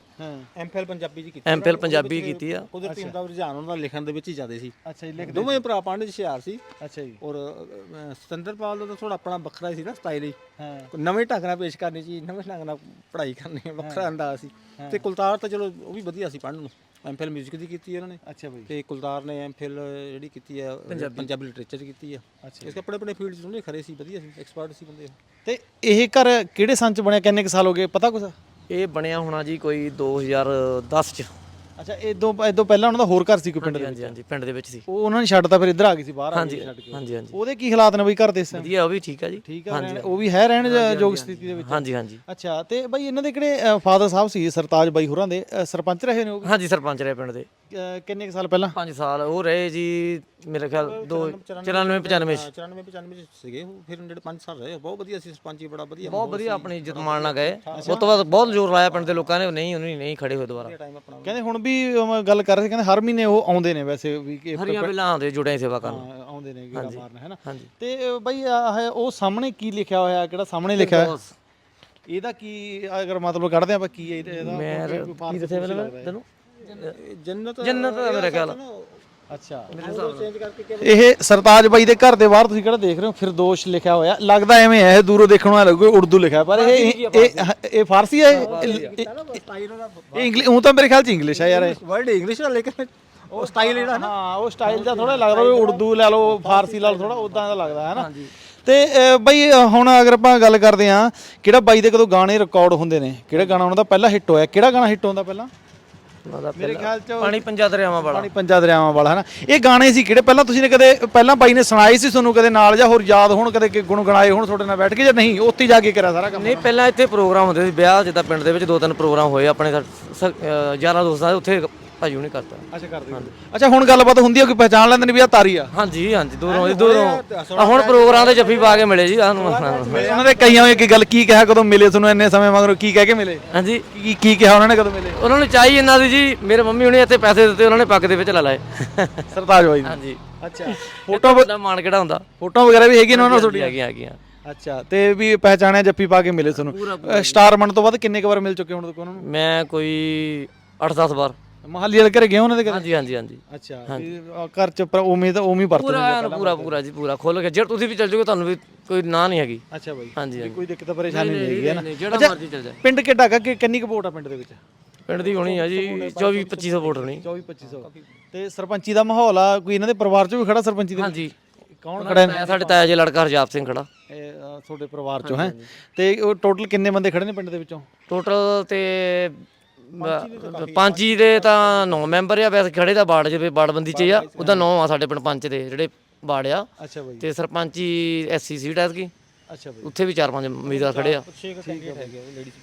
ਐਮਫਿਲ ਪੰਜਾਬੀ ਜੀ ਕੀਤੀ। ਐਮਪੀਐਲ ਪੰਜਾਬੀ ਕੀਤੀ ਆ। ਕੁਦਰਤੀ ਹੁੰਦਾ ਰੁਝਾਨ ਉਹਨਾਂ ਦਾ ਲਿਖਣ ਦੇ ਵਿੱਚ ਹੀ ਜ਼ਿਆਦਾ ਸੀ। ਅੱਛਾ ਜੀ ਲਿਖ ਦੋਵੇਂ ਭਰਾ ਪੜ੍ਹਨ ਚ ਹੁਸ਼ਿਆਰ ਸੀ। ਅੱਛਾ ਜੀ। ਔਰ ਅਹ, ਸਤਿੰਦਰਪਾਲ ਦਾ ਤਾਂ ਥੋੜਾ ਆਪਣਾ ਵੱਖਰਾ ਹੀ ਸੀ ਨਾ ਸਟਾਈਲ ਹੀ। ਹਾਂ। ਨਵੇਂ ਢੰਗ ਨਾਲ ਪੇਸ਼ ਕਰਨੀ ਸੀ ਨਵੇਂ ਢੰਗ ਨਾਲ ਪੜ੍ਹਾਈ ਕਰਨੀ ਵੱਖਰਾ ਅੰਦਾਜ਼ ਸੀ। ਤੇ ਕੁਲਤਾਰ ਤਾਂ ਚਲੋ ਉਹ ਵੀ ਵਧੀਆ ਸੀ ਪੜ੍ਹਨ ਨੂੰ। ਐਮਫਿਲ 뮤직 ਦੀ ਕੀਤੀ ਉਹਨਾਂ ਨੇ। ਅੱਛਾ ਬਾਈ। ਤੇ ਕੁਲਤਾਰ ਨੇ ਐਮਫਿਲ ਜਿਹੜੀ ਕੀਤੀ ਹੈ ਪੰਜਾਬੀ। ਲਿਟਰੇਚਰ ਕੀਤੀ ਹੈ ਅੱਛਾ ਇਸ ਆਪਣੇ ਆਪਣੇ ਫੀਲਡ ਚ ਉਹਨੇ ਖਰੇ ਸੀ ਵਧੀਆ ਸੀ ਐਕਸਪਰਟ ਸੀ ਬੰਦੇ ਉਹ। ਤੇ ਇਹ ਘਰ ਕਿਹੜੇ ਸੰਨ ਚ ਬਣਿਆ ਕਿੰਨੇ ਕੁ ਸਾਲ ਹੋ ਗਏ ਪਤਾ ਕੁਛ? ਇਹ ਬਣਿਆ ਹੋਣਾ ਜੀ ਕੋਈ 2010 ਚ। ਅੱਛਾ ਇਦੋਂ ਇਦੋਂ ਪਹਿਲਾਂ ਉਹਨਾਂ ਦਾ ਹੋਰ ਘਰ ਸੀ ਕੋਈ ਪਿੰਡ ਦੇ ਹਾਂਜੀ ਹਾਂਜੀ ਪਿੰਡ ਦੇ ਵਿੱਚ ਸੀ। ਉਹ ਉਹਨਾਂ ਨੇ ਛੱਡਤਾ ਫਿਰ ਇੱਧਰ ਆ ਗਈ ਸੀ ਬਾਹਰ ਆ ਗਈ ਹਾਂਜੀ ਛੱਡ ਕੇ। ਹਾਂਜੀ ਹਾਂਜੀ। ਉਹਦੇ ਕੀ ਹਾਲਾਤ ਨੇ ਬਈ ਘਰ ਦੇ ਇਸ time? ਵਧੀਆ ਉਹ ਵੀ ਠੀਕ ਆ ਜੀ। ਠੀਕ ਆ ਰਹਿਣ- ਉਹ ਵੀ ਹੈ ਰਹਿਣ ਯੋਗ ਸਥਿਤੀ ਦੇ ਵਿੱਚ? ਹਾਂਜੀ ਹਾਂਜੀ। ਅੱਛਾ ਤੇ ਬਈ ਇਹਨਾਂ ਦੇ ਕਿਹੜੇ ਫਾਦਰ ਸਾਹਿਬ ਸੀ ਸਰਤਾਜ ਬਾਈ ਹੋਰਾਂ ਦੇ ਅ, ਸਰਪੰਚ ਰਹੇ ਨੇ ਉਹ? ਹਾਂਜੀ ਸਰਪੰਚ ਰਹੇ ਪਿੰਡ ਦੇ। ਅ, ਕਿੰਨੇ ਕੁ ਸਾਲ ਪਹਿਲਾਂ? 5 ਸਾਲ ਉਹ ਰਹੇ ਜੀ ਮੇਰੇ ਖਿਆਲ 2 94 95 ਚ। 94 95 ਚ ਸੀਗੇ ਉਹ ਫਿਰ ਜਿਹੜੇ 5 ਸਾਲ ਰਹੇ ਬਹੁਤ ਵਧੀਆ ਸੀ ਸਰਪੰਚ ਜੀ ਬੜਾ ਵਧੀਆ ਬਹੁਤ ਵਧੀਆ ਆਪਣੀ ਇੱਜ਼ਤ ਮਾਣ ਨਾਲ ਗਏ। ਉਸ ਤੋਂ ਬਾਅਦ ਬਹੁਤ ਜ਼ੋਰ ਲਾਇਆ ਪਿੰਡ ਦੇ ਲੋਕਾਂ ਨੇ ਨਹੀਂ ਉਹਨੇ ਨਹੀਂ ਖੜੇ ਹੋਏ ਦੁਬਾਰਾ। ਟਾਈਮ ਆਪਣਾ ਕਹਿੰਦੇ ਹੁਣ ਵੀ ਅਮ, ਗੱਲ ਕਰ ਰਹੇ ਸੀ ਕਹਿੰਦੇ ਹਰ ਮਹੀਨੇ ਉਹ ਆਉਂਦੇ ਨੇ ਵੈਸੇ ਵੀ ਕਿ ਹਰੀਆਂ ਬਿਲਾਂ ਆਉਂਦੇ ਜੁੜੇ ਹੀ ਸੇਵਾ ਕਰਨ। ਹਾਂ, ਆਉਂਦੇ ਨੇ ਗੇੜਾ ਮਾਰਨ ਹੈ ਨਾ? ਹਾਂਜੀ। ਤੇ ਅ, ਬਈ ਆਹ ਉਹ ਸਾਹਮਣੇ ਕੀ ਲਿਖਿਆ ਹੋਇਆ ਕਿਹੜਾ ਸਾਹਮਣੇ ਲਿਖਿਆ ਹੋਇਆ? ਇਹਦਾ ਕੀ ਅਗਰ ਮਤਲਬ ਕੱਢਦੇ ਆਪਾਂ ਕੀ ਹੈ ਇਹਦਾ- ਮੈਂ ਕੀ ਦੱਸਿਆ ਮੈਨੂੰ ਤੈਨੂੰ? ਜੰਨਤ ਜੰਨਤ ਦਾ ਮੇਰਾ ਖਿਆਲ ਅੱਛਾ। ਇਹ ਸਰਤਾਜ ਬਾਈ ਦੇ ਘਰ ਦੇ ਬਾਹਰ ਤੁਸੀਂ ਕਿਹੜਾ ਦੇਖ ਰਹੇ ਹੋ? ਫਿਰਦੋਸ਼ ਲਿਖਿਆ ਹੋਇਆ। ਲੱਗਦਾ ਐਵੇਂ ਹੈ ਇਹ ਦੂਰੋਂ ਦੇਖਣ ਨੂੰ ਲੱਗੂ ਉਰਦੂ ਲਿਖਿਆ ਪਰ ਇਹ ਇਹ ਇਹ ਫਾਰਸੀ। ਹੈ? ਇਹ ਇੰਗਲਿਸ਼ ਉਹ ਤਾਂ ਮੇਰੇ ਖਿਆਲ ਚ ਇੰਗਲਿਸ਼ ਹੈ ਯਾਰ ਇਹ। ਵਰਡ ਇੰਗਲਿਸ਼ ਦਾ ਲੇਕਿਨ ਉਹ ਸਟਾਈਲ ਜਿਹੜਾ ਨਾ। ਹਾਂ ਉਹ ਸਟਾਈਲ ਦਾ ਥੋੜਾ ਲੱਗਦਾ ਵੀ ਉਰਦੂ ਲੈ ਲਓ ਫਾਰਸੀ ਲੈ ਲਓ ਥੋੜਾ ਉਦਾਂ ਦਾ ਲੱਗਦਾ ਹੈ ਨਾ? ਤੇ ਅ, ਬਈ ਅ, ਹੁਣ ਅਗਰ ਆਪਾਂ ਗੱਲ ਕਰਦੇ ਆ ਕਿਹੜਾ ਬਾਈ ਦੇ ਕਦੋਂ ਗਾਣੇ ਰਿਕਾਰਡ ਹੁੰਦੇ ਨੇ? ਕਿਹੜਾ ਗਾਣਾ ਉਹਨਾਂ ਦਾ ਪਹਿਲਾ ਹਿੱਟ ਹੋਇਆ? ਕਿਹੜਾ ਗਾਣਾ ਹਿੱਟ ਹੁੰਦਾ ਪਹਿਲਾਂ? ਮੇਰੇ ਖਿਆਲ ਚ ਪਾਣੀ ਪੰਜਾ ਦਰਿਆਵਾਂ ਵਾਲਾ। ਪਾਣੀ ਪੰਜਾ ਦਰਿਆਵਾਂ ਵਾਲਾ ਹੈ ਨਾ ਇਹ ਗਾਣੇ ਸੀ ਕਿਹੜੇ? ਪਹਿਲਾਂ ਤੁਸੀਂ ਨੇ ਕਦੇ ਪਹਿਲਾਂ ਬਾਈ ਨੇ ਸੁਣਾਏ ਸੀ ਤੁਹਾਨੂੰ ਕਦੇ ਨਾਲ ਜਾਂ ਹੋਰ ਯਾਦ ਹੋਣ ਕਦੇ ਕਿ ਗੁਣਗੁਣਾਏ ਹੋਣ ਤੁਹਾਡੇ ਨਾਲ ਬੈਠ ਕੇ ਜਾਂ ਨਹੀਂ? ਉੱਥੇ ਜਾ ਕੇ ਕਰਿਆ ਸਾਰਾ ਕੰਮ? ਨਹੀਂ ਪਹਿਲਾਂ ਇੱਥੇ ਪ੍ਰੋਗਰਾਮ ਹੁੰਦੇ ਸੀ ਵਿਆਹ ਜਿੱਦਾਂ ਪਿੰਡ ਦੇ ਵਿੱਚ ਦੋ ਤਿੰਨ ਪ੍ਰੋਗਰਾਮ ਹੋਏ ਆਪਣੇ ਯਾਰਾਂ ਦੋਸਤਾਂ ਦੇ ਉੱਥੇ ਭਾਜੀ ਉਹਨੇ ਕਰਤਾ ਅੱਛਾ ਕਰਦੇ ਅੱਛਾ ਹੁਣ ਗੱਲਬਾਤ ਹੁੰਦੀ ਹੈ ਕਿ ਪਹਿਚਾਨ ਲੈਂਦੇ ਨੇ ਵੀ ਆ ਤਾਰੀ ਆ? ਹਾਂਜੀ ਹਾਂਜੀ ਦੂਰੋਂ ਦੂਰੋਂ ਆਹ ਹੁਣ ਪ੍ਰੋਗਰਾਮ ਦੇ ਜੱਫੀ ਪਾ ਕੇ ਮਿਲੇ ਜੀ ਸਾਨੂੰ ਉਹਨਾਂ ਦੇ ਕਈਆਂ ਹੋਏ ਕਿ ਗੱਲ ਕੀ ਕਿਹਾ ਕਦੋਂ ਮਿਲੇ ਤੁਹਾਨੂੰ ਇੰਨੇ ਸਮੇਂ ਮਗਰੋਂ? ਕੀ ਕਹਿ ਕੇ ਮਿਲੇ? ਹਾਂਜੀ। ਕੀ ਕੀ ਕਿਹਾ ਉਹਨਾਂ ਨੇ ਕਦੋਂ ਮਿਲੇ? ਉਹਨਾਂ ਨੂੰ ਚਾਹੀ ਇਹਨਾਂ ਦੀ ਜੀ ਮੇਰੇ ਮੰਮੀ ਹੁਣੇ ਇੱਥੇ ਪੈਸੇ ਦਿੱਤੇ ਉਹਨਾਂ ਨੇ ਪੱਗ ਦੇ ਵਿੱਚ ਲਾ ਲਾਏ। ਸਰਤਾਜ ਬਾਈ ਨੇ? ਹਾਂਜੀ। ਅੱਛਾ। ਫੋਟੋ ਦਾ ਮਾਣ ਕਿਹੜਾ ਹੁੰਦਾ ਫੋਟੋਆਂ ਵਗੈਰਾ ਵੀ ਹੈਗੀਆਂ ਨੇ ਉਹਨਾਂ ਤੁਹਾਡੀਆਂ? ਆ ਗਈਆਂ ਆ ਗਈਆਂ ਅੱਛਾ ਤੇ ਵੀ ਪਹਿਚਾਣਿਆ ਜੱਫੀ ਪਾ ਕੇ ਮਿਲੇ ਤੁਹਾਨੂੰ? ਸਟਾਰ ਬਣ ਤੋਂ ਬਾਅਦ ਕਿੰਨੇ ਕੁ ਵਾਰ ਮਿਲ ਚੁੱਕੇ ਹੁਣ ਤੱਕ ਉਹਨਾਂ ਨੂੰ? ਮੈਂ ਕੋਈ 8-10 ਵਾਰ। ਮਹਾਲੀ ਵਾਲੇ ਘਰੇ ਗਏ ਉਹਨਾਂ ਦੇ ਘਰੇ? ਹਾਂਜੀ ਹਾਂਜੀ ਹਾਂਜੀ। ਅੱਛਾ ਵੀ, ਅ, ਘਰ ਚ ਪਰ ਉਵੇਂ ਤਾਂ ਉਵੇਂ ਹੀ ਵਰਤਦੇ ਪੂਰਾ ਐਨ ਪੂਰਾ ਪੂਰਾ ਜੀ ਪੂਰਾ ਖੋਲ ਕੇ ਜੇ ਤੁਸੀਂ ਵੀ ਚੱਲ ਜਾਓਗੇ ਤੁਹਾਨੂੰ ਵੀ ਕੋਈ ਨਾ ਨਹੀਂ ਹੈਗੀ। ਅੱਛਾ ਬਾਈ। ਹਾਂਜੀ ਵੀ ਹਾਂਜੀ। ਕੋਈ ਦਿੱਕਤ ਪਰੇਸ਼ਾਨੀ ਨਹੀਂ ਹੈਗੀ ਹੈ ਨਾ? ਨਹੀਂ, ਜਿਹੜਾ ਮਰਜ਼ੀ ਚੱਲ ਜਾਏ। ਪਿੰਡ ਕਿੱਡਾ ਕਿ ਕਿੰਨੀ ਕੁ ਵੋਟ ਆ ਪਿੰਡ ਦੇ ਵਿੱਚ? ਪਿੰਡ ਦੀ ਹੋਣੀ ਆ ਜੀ 24-2500 ਵੋਟ ਹੋਣੀ। 24 2500 ਤੇ ਸਰਪੰਚੀ ਦਾ ਮਾਹੌਲ ਆ? ਕੋਈ ਇਹਨਾਂ ਦੇ ਪਰਿਵਾਰ ਚੋਂ ਵੀ ਖੜਾ ਸਰਪੰਚੀ ਦੇ ਹਾਂਜੀ। ਕੌਣ ਖੜਾ ਹੈ? ਸਾਡੇ ਤਾਇਆ ਜੀ ਲੜਕਾ ਹਰਜਾਪ ਸਿੰਘ ਖੜਾ। ਇਹ ਅ, ਤੁਹਾਡੇ ਪਰਿਵਾਰ ਚੋਂ ਹੈ? ਤੇ ਉਹ ਟੋਟਲ ਕਿੰਨੇ ਬੰਦੇ ਖੜੇ ਨੇ ਪਿੰਡ ਦੇ ਵਿੱਚੋਂ? ਟੋਟਲ ਤੇ ਪੰਚੀ ਦੇ ਤਾਂ 9 ਮੈਂਬਰ ਆ ਵੈਸੇ ਖੜੇ ਤਾਂ ਬਾੜ ਜਿਵੇਂ ਬਾੜਬੰਦੀ ਚ ਆ। ਉਹਦਾ 9 ਆ। ਸਾਡੇ ਪਿੰਡ ਪੰਚ ਦੇ ਜਿਹੜੇ ਬਾੜ ਆ। ਅੱਛਾ ਬਾਈ। ਤੇ ਸਰਪੰਚੀ ਐਸਸੀ ਸੀਟ ਐਤਕੀ। ਅੱਛਾ ਬਾਈ। ਉੱਥੇ ਵੀ ਚਾਰ ਪੰਜ ਉਮੀਦਵਾਰ ਖੜੇ ਆ।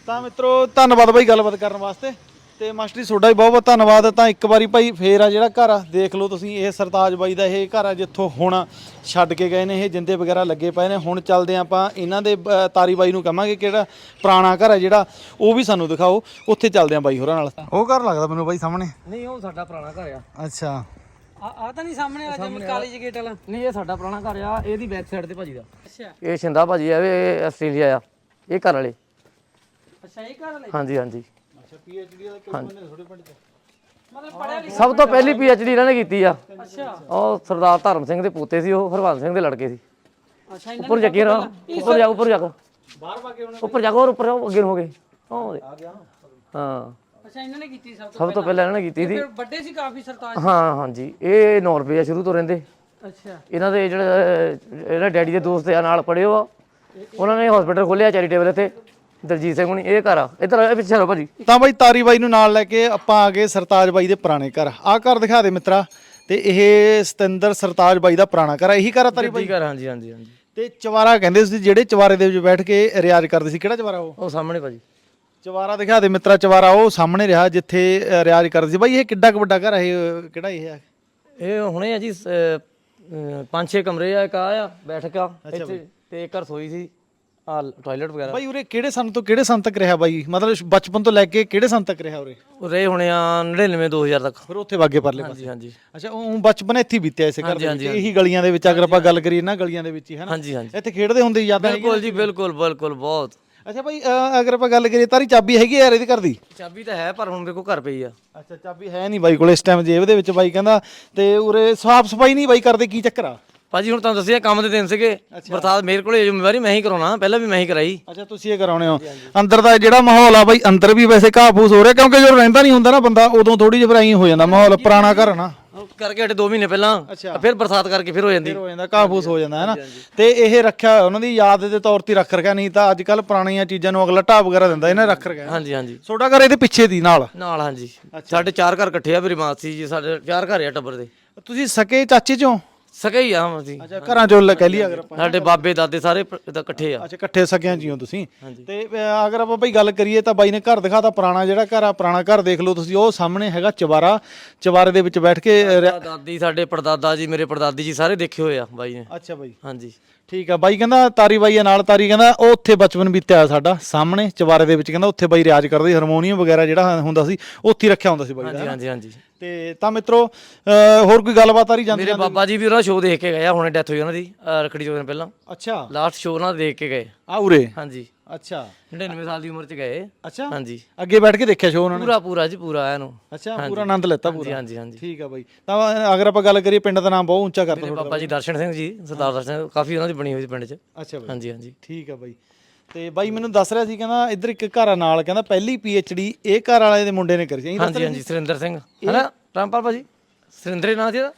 ਤਾਂ ਮਿੱਤਰੋ ਧੰਨਵਾਦ ਬਾਈ ਗੱਲਬਾਤ ਕਰਨ ਵਾਸਤੇ। ਤੇ ਮਾਸਟਰ ਜੀ ਤੁਹਾਡਾ ਵੀ ਬਹੁਤ ਬਹੁਤ ਧੰਨਵਾਦ। ਤਾਂ ਇੱਕ ਵਾਰੀ ਭਾਈ ਫੇਰ ਆ ਜਿਹੜਾ ਘਰ ਆ ਦੇਖ ਲਓ ਤੁਸੀਂ ਇਹ ਸਰਤਾਜ ਬਾਈ ਦਾ ਇਹ ਘਰ ਆ ਜਿੱਥੋਂ ਹੁਣ ਛੱਡ ਕੇ ਗਏ ਨੇ ਇਹ ਜਿੰਦੇ ਵਗੈਰਾ ਲੱਗੇ ਪਏ ਨੇ। ਹੁਣ ਚੱਲਦੇ ਆਪਾਂ ਇਹਨਾਂ ਦੇ ਅ, ਤਾਰੀ ਬਾਈ ਨੂੰ ਕਹਾਂਗੇ ਕਿਹੜਾ ਪੁਰਾਣਾ ਘਰ ਆ ਜਿਹੜਾ ਉਹ ਵੀ ਸਾਨੂੰ ਦਿਖਾਓ। ਉੱਥੇ ਚੱਲਦੇ ਆਂ ਬਾਈ ਹੋਰਾਂ ਨਾਲ। ਉਹ ਘਰ ਲੱਗਦਾ ਮੈਨੂੰ ਬਾਈ ਸਾਹਮਣੇ। ਨਹੀਂ ਉਹ ਸਾਡਾ ਪੁਰਾਣਾ ਘਰ ਆ। ਅੱਛਾ। ਆ ਆ ਤਾਂ ਨਹੀਂ ਸਾਹਮਣੇ ਆ ਜਿਵੇਂ ਕਾਲਜ ਗੇਟ ਵਾਲਾ। ਨਹੀਂ ਇਹ ਸਾਡਾ ਪੁਰਾਣਾ ਘਰ ਆ ਇਹਦੀ ਬੈਕ ਸਾਈਡ ਤੇ ਭਾਜੀ ਦਾ। ਅੱਛਾ। ਇਹ ਸ਼ਿੰਦਾ ਭਾਜੀ ਆ ਇਹ ਆਸਟ੍ਰੇਲੀਆ ਆ। ਇਹ ਘਰ ਵਾਲੇ। ਅੱਛਾ ਇਹ ਘਰ ਵਾਲੇ? ਹਾਂਜੀ ਹਾਂਜੀ। ਪੀਐਚਡੀ ਦਾ ਕੋਈ ਬੰਦੇ ਥੋੜੇ ਪਿੰਡ ਚ? ਮਤਲਬ ਪੜਿਆ ਲਿਖਿਆ ਸਭ ਤੋਂ ਪਹਿਲੀ ਪੀਐਚਡੀ ਇਹਨਾਂ ਨੇ ਕੀਤੀ ਆ। ਅੱਛਾ। ਉਹ ਸਰਦਾਰ ਧਰਮ ਸਿੰਘ ਦੇ ਪੋਤੇ ਸੀ ਉਹ ਹਰਵੰਸ ਸਿੰਘ ਦੇ ਲੜਕੇ ਸੀ। ਅੱਛਾ ਇਹਨਾਂ ਉੱਪਰ ਜਾ ਕੇ ਨਾ ਉੱਪਰ ਜਾ ਉੱਪਰ ਜਾ ਕੇ ਬਾਹਰ ਵਾਗੇ ਉਹਨੇ ਉੱਪਰ ਜਾ ਕੇ ਹੋਰ ਉੱਪਰ ਜਾਓ, ਅੱਗੇ ਨੂੰ ਹੋ ਗਏ। ਉਹ ਦੇ। ਹਾਂ। ਅੱਛਾ ਇਹਨਾਂ ਨੇ ਕੀਤੀ ਸਭ ਤੋਂ ਸਭ ਤੋਂ ਪਹਿਲਾਂ? ਇਹਨਾਂ ਨੇ ਕੀਤੀ ਸੀ। ਫਿਰ ਵੱਡੇ ਸੀ ਕਾਫੀ ਸਰਤਾਜ? ਹਾਂ ਹਾਂਜੀ। ਇਹ 9 ਰੁਪਏ ਆ ਸ਼ੁਰੂ ਤੋਂ ਰਹਿੰਦੇ। ਅੱਛਾ। ਇਹਨਾਂ ਦੇ ਜਿਹੜੇ ਇਹਨਾਂ ਡੈਡੀ ਦੇ ਦੋਸਤ ਆ ਨਾਲ ਪੜ੍ਹੇ ਹੋ ਆ ਉਹਨਾਂ ਨੇ ਹਸਪੀਟਲ ਖੋਲਿਆ ਚੈਰੀਟੇਬਲ ਇੱਥੇ। ਦਲਜੀਤ ਸਿੰਘ ਹੁਣੀ ਇਹ ਘਰ ਆ। ਇੱਧਰ ਆ, ਪਿੱਛੇ ਰਹੋ ਭਾਜੀ। ਤਾਂ ਬਾਈ ਤਾਰੀ ਬਾਈ ਨੂੰ ਨਾਲ ਲੈ ਕੇ ਆਪਾਂ ਆ ਗਏ ਸਰਤਾਜ ਬਾਈ ਦੇ ਪੁਰਾਣੇ ਘਰ। ਆਹ ਘਰ ਦਿਖਾ ਦੇ ਮਿੱਤਰਾ। ਤੇ ਇਹ ਸਤਿੰਦਰ ਸਰਤਾਜ ਬਾਈ ਦਾ ਪੁਰਾਣਾ ਘਰ ਆ। ਇਹੀ ਘਰ ਆ ਤਾਰੀ ਬਾਈ? ਘਰ ਹਾਂਜੀ ਹਾਂਜੀ ਹਾਂਜੀ। ਤੇ ਚਵਾਰਾ ਕਹਿੰਦੇ ਸੀ ਜਿਹੜੇ ਚਵਾਰੇ ਦੇ ਵਿੱਚ ਬੈਠ ਕੇ ਰਿਆਜ਼ ਕਰਦੇ ਸੀ। ਕਿਹੜਾ ਚਵਾਰਾ ਉਹ? ਉਹ ਸਾਹਮਣੇ ਭਾਜੀ। ਚਵਾਰਾ ਦਿਖਾ ਦੇ ਮਿੱਤਰਾ ਚਵਾਰਾ ਉਹ ਸਾਹਮਣੇ ਰਿਹਾ ਜਿੱਥੇ ਅ, ਰਿਆਜ਼ ਕਰਦੇ ਸੀ। ਬਾਈ ਇਹ ਕਿੱਡਾ ਕੁ ਵੱਡਾ ਘਰ ਹੈ ਇਹ ਕਿਹੜਾ ਇਹ ਹੈ ਇਹ ਹੁਣੇ ਆ ਜੀ ਸ- ਅਹ, ਪੰਜ ਛੇ ਕਮਰੇ ਆ ਇੱਕ ਆ ਆ ਬੈਠਕ ਆ ਇੱਥੇ ਤੇ ਇੱਕ ਰਸੋਈ ਸੀ। ਆ ਟਾਇਲਟ ਵਗੈਰਾ। ਬਾਈ ਉਰੇ ਕਿਹੜੇ ਸੰਨ ਤੋਂ ਕਿਹੜੇ ਸੰਨ ਤੱਕ ਰਿਹਾ ਬਾਈ? ਮਤਲਬ ਬਚਪਨ ਤੋਂ ਲੈ ਕੇ ਕਿਹੜੇ ਸੰਨ ਤੱਕ ਰਿਹਾ ਉਰੇ? ਉਹ ਰਹੇ ਹੁਣੇ ਆ 99 2000 ਤੱਕ। ਫਿਰ ਉੱਥੇ ਵਾਗੇ ਪਰਲੇ ਪਾਸੇ। ਹਾਂਜੀ। ਅੱਛਾ ਉਹ ਬਚਪਨ ਇੱਥੇ ਹੀ ਬੀਤਿਆ ਇਸੇ ਘਰ ਦੇ ਵਿੱਚ। ਇਹੀ ਗਲੀਆਂ ਦੇ ਵਿੱਚ ਅਗਰ ਆਪਾਂ ਗੱਲ ਕਰੀਏ ਨਾ ਗਲੀਆਂ ਦੇ ਵਿੱਚ ਹੀ ਹੈ ਨਾ ਹਾਂਜੀ ਹਾਂਜੀ। ਇੱਥੇ ਖੇਡਦੇ ਹੁੰਦੇ ਸੀ ਯਾਦਾਂ ਬਿਲਕੁਲ ਜੀ ਬਿਲਕੁਲ ਬਿਲਕੁਲ ਬਹੁਤ। ਅੱਛਾ ਅ, ਅਗਰ ਆਪਾਂ ਗੱਲ ਕਰੀਏ ਤਾਰੀ ਚਾਬੀ ਹੈਗੀ ਆ ਯਾਰ ਇਹਦੀ ਘਰ ਦੀ? ਚਾਬੀ ਤਾਂ ਹੈ ਪਰ ਹੁਣ ਮੇਰੇ ਕੋਲ ਘਰ ਪਈ ਆ। ਅੱਛਾ ਚਾਬੀ ਹੈ ਨਹੀਂ ਬਾਈ ਕੋਲ ਇਸ ਟਾਈਮ ਜੇਬ ਦੇ ਵਿੱਚ ਬਾਈ ਕਹਿੰਦਾ ਤੇ ਉਰੇ ਸਾਫ਼ ਸਫ਼ਾਈ ਨਹੀਂ ਬਾਈ ਕਰਦੇ ਕੀ ਚੱਕਰ ਆ? ਭਾਜੀ ਹੁਣ ਤੁਹਾਨੂੰ ਦੱਸਿਆ ਕੰਮ ਦੇ ਦਿਨ ਸੀਗੇ। ਬਰਸਾਤ ਮੇਰੇ ਕੋਲ ਜ਼ਿੰਮੇਵਾਰੀ ਮੈਂ ਹੀ ਕਰਾਉਣਾ ਪਹਿਲਾਂ ਵੀ ਮੈਂ ਹੀ ਕਰਾਈ। ਅੱਛਾ ਤੁਸੀਂ ਇਹ ਕਰਾਉਣੇ ਹੋ। ਅੰਦਰ ਦਾ ਜਿਹੜਾ ਮਾਹੌਲ ਆ ਬਾਈ ਅੰਦਰ ਵੀ ਵੈਸੇ ਘਾਹ ਫੂਸ ਹੋ ਰਿਹਾ ਕਿਉਂਕਿ ਜਦੋਂ ਰਹਿੰਦਾ ਨਹੀਂ ਹੁੰਦਾ ਨਾ ਬੰਦਾ ਉਦੋਂ ਥੋੜੀ ਜਿਹੀ ਫਿਰ ਐਂ ਹੋ ਜਾਂਦਾ ਮਾਹੌਲ ਪੁਰਾਣਾ ਘਰ ਨਾ। ਕਰਕੇ ਹਟੇ 2 ਮਹੀਨੇ ਪਹਿਲਾਂ ਫਿਰ ਬਰਸਾਤ ਕਰਕੇ ਫਿਰ ਹੋ ਜਾਂਦੀ। ਹੋ ਜਾਂਦਾ ਫੂਸ ਹੋ ਜਾਂਦਾ ਹੈ ਨਾ। ਤੇ ਇਹ ਰੱਖਿਆ ਉਹਨਾਂ ਦੀ ਯਾਦ ਦੇ ਤੌਰ ਤੇ ਰੱਖ ਰਖਿਆ ਨਹੀਂ ਤਾਂ ਅੱਜ ਕੱਲ ਪੁਰਾਣੀਆਂ ਚੀਜ਼ਾਂ ਨੂੰ ਅਗਲਾ ਢਾਬ ਵਗੈਰਾ ਦਿੰਦਾ ਇਹਨਾਂ ਰੱਖ ਰਖਿਆ। ਹਾਂਜੀ ਹਾਂਜੀ। ਛੋਟਾ ਘਰ ਇਹਦੇ ਪਿੱਛੇ ਦੀ ਨਾਲ? ਨਾਲ ਹਾਂਜੀ। ਸਾਡੇ ਚਾਰ ਘਰ ਇਕੱਠੇ ਆ ਮੇਰੀ ਮਾਸੀ ਜੀ ਸਾਡੇ ਚਾਰ ਘਰ ਆ ਟੱਬਰ ਦੇ। ਤੁਸੀਂ ਸਕੇ ਚਾਚੇ ਚੋਂ? ਸਕੇ ਹੀ ਆ ਅਸੀਂ। ਅੱਛਾ ਘਰਾਂ ਚੋਂ ਲੈ- ਕਹਿ ਲਈ ਅਗਰ ਆਪਾਂ। ਸਾਡੇ ਬਾਬੇ ਦਾਦੇ ਸਾਰੇ ਪ- ਇਕੱਠੇ ਆ। ਅੱਛਾ ਇਕੱਠੇ ਸਕਿਆਂ ਜੀਓ ਤੁਸੀਂ। ਤੇ ਅ, ਅਗਰ ਆਪਾਂ ਬਈ ਗੱਲ ਕਰੀਏ ਤਾਂ ਬਾਈ ਨੇ ਘਰ ਦਿਖਾਤਾ ਪੁਰਾਣਾ ਜਿਹੜਾ ਘਰ ਆ ਪੁਰਾਣਾ ਘਰ ਦੇਖ ਲਓ ਤੁਸੀਂ ਉਹ ਸਾਹਮਣੇ ਹੈਗਾ ਚਵਾਰਾ। ਚਵਾਰੇ ਦੇ ਵਿੱਚ ਬੈਠ ਕੇ ਅ, ਦਾਦੀ ਸਾਡੇ ਪੜਦਾਦਾ ਜੀ ਮੇਰੇ ਪੜਦਾਦੀ ਜੀ ਸਾਰੇ ਦੇਖੇ ਹੋਏ ਆ ਬਾਈ ਨੇ। ਅੱਛਾ ਬਾਈ। ਹਾਂਜੀ। ਠੀਕ ਆ ਬਾਈ ਕਹਿੰਦਾ ਤਾਰੀ ਬਾਈ ਆ ਨਾਲ ਤਾਰੀ ਕਹਿੰਦਾ ਉਹ ਉੱਥੇ ਬਚਪਨ ਬੀਤਿਆ ਹੋਇਆ ਸਾਡਾ ਸਾਹਮਣੇ ਚਵਾਰੇ ਦੇ ਵਿੱਚ ਕਹਿੰਦਾ ਉੱਥੇ ਬਾਈ ਰਿਆਜ਼ ਕਰਦੇ ਸੀ, ਹਾਰਮੋਨੀਅਮ ਵਗੈਰਾ ਜਿਹੜਾ ਹੁੰਦਾ ਸੀ ਉੱਥੇ ਹੀ ਰੱਖਿਆ ਹੁੰਦਾ ਸੀ ਬਾਈ ਦਾ ਹਾਂਜੀ ਹਾਂਜੀ ਹਾਂਜੀ। ਤੇ ਤਾਂ ਮਿੱਤਰੋ ਅ, ਹੋਰ ਕੋਈ ਗੱਲਬਾਤ ਆ ਰਹੀ ਜਾਂਦੀ ਮੇਰੇ ਬਾਬਾ ਜੀ ਵੀ ਉਹਨਾਂ ਸ਼ੋਅ ਦੇਖ ਕੇ ਗਏ ਆ ਹੁਣੇ ਡੈਥ ਹੋਈ ਉਹਨਾਂ ਦੀ ਅਹ ਰੱਖੜੀ ਤੋਂ ਦਿਨ ਪਹਿਲਾਂ। ਅੱਛਾ। ਲਾਸਟ ਸ਼ੋਅ ਉਹਨਾਂ ਦਾ ਦੇਖ ਕੇ ਗਏ। ਆ ਉਰੇ? ਹਾਂਜੀ। ਅੱਛਾ। 99 ਸਾਲ ਦੀ ਉਮਰ ਚ ਗਏ। ਅੱਛਾ। ਹਾਂਜੀ। ਅੱਗੇ ਬੈਠ ਕੇ ਦੇਖਿਆ ਸ਼ੋਅ ਉਹਨਾਂ ਨੇ? ਪੂਰਾ ਪੂਰਾ ਜੀ ਪੂਰਾ ਆਇਆ ਨੂੰ ਅੱਛਾ ਪੂਰਾ ਆਨੰਦ ਲੈਤਾ ਪੂਰਾ। ਹਾਂਜੀ ਹਾਂਜੀ ਠੀਕ ਆ ਬਾਈ। ਤਾਂ ਅਗਰ ਆਪਾਂ ਗੱਲ ਕਰੀਏ ਪਿੰਡ ਦਾ ਨਾਮ ਬਹੁਤ ਉੱਚਾ ਕਰਤਾ ਮੇਰੇ ਬਾਬਾ ਜੀ ਦਰਸ਼ਨ ਸਿੰਘ ਜੀ ਸਰਦਾਰ ਦਰਸ਼ਨ ਸਿੰਘ, ਕਾਫੀ ਉਹਨਾਂ ਦੀ ਬਣੀ ਹੋਈ ਸੀ ਪਿੰਡ 'ਚ। ਅੱਛਾ ਬਾਈ। ਹਾਂਜੀ ਹਾਂਜੀ। ਠੀਕ ਆ ਬਾਈ। ਤੇ ਬਾਈ ਮੈਨੂੰ ਦੱਸ ਰਿਹਾ ਸੀ ਕਹਿੰਦਾ ਇੱਧਰ ਇੱਕ ਘਰ ਨਾਲ ਕਹਿੰਦਾ ਪਹਿਲੀ ਡੀ ਇਹ ਘਰ ਵਾਲੇ ਦੇ ਮੁੰਡੇ ਨੇ ਕਰੀ ਸੀ। ਹਾਂਜੀ ਹਾਂਜੀ ਸੁਰਿੰਦਰ ਸਿੰਘ। ਹੈਨਾ? ਰਾਮਪਾਲ ਭਾਜੀ? ਸੁਰਿੰਦਰੇ ਨਾਂ ਜੀ ਦਾ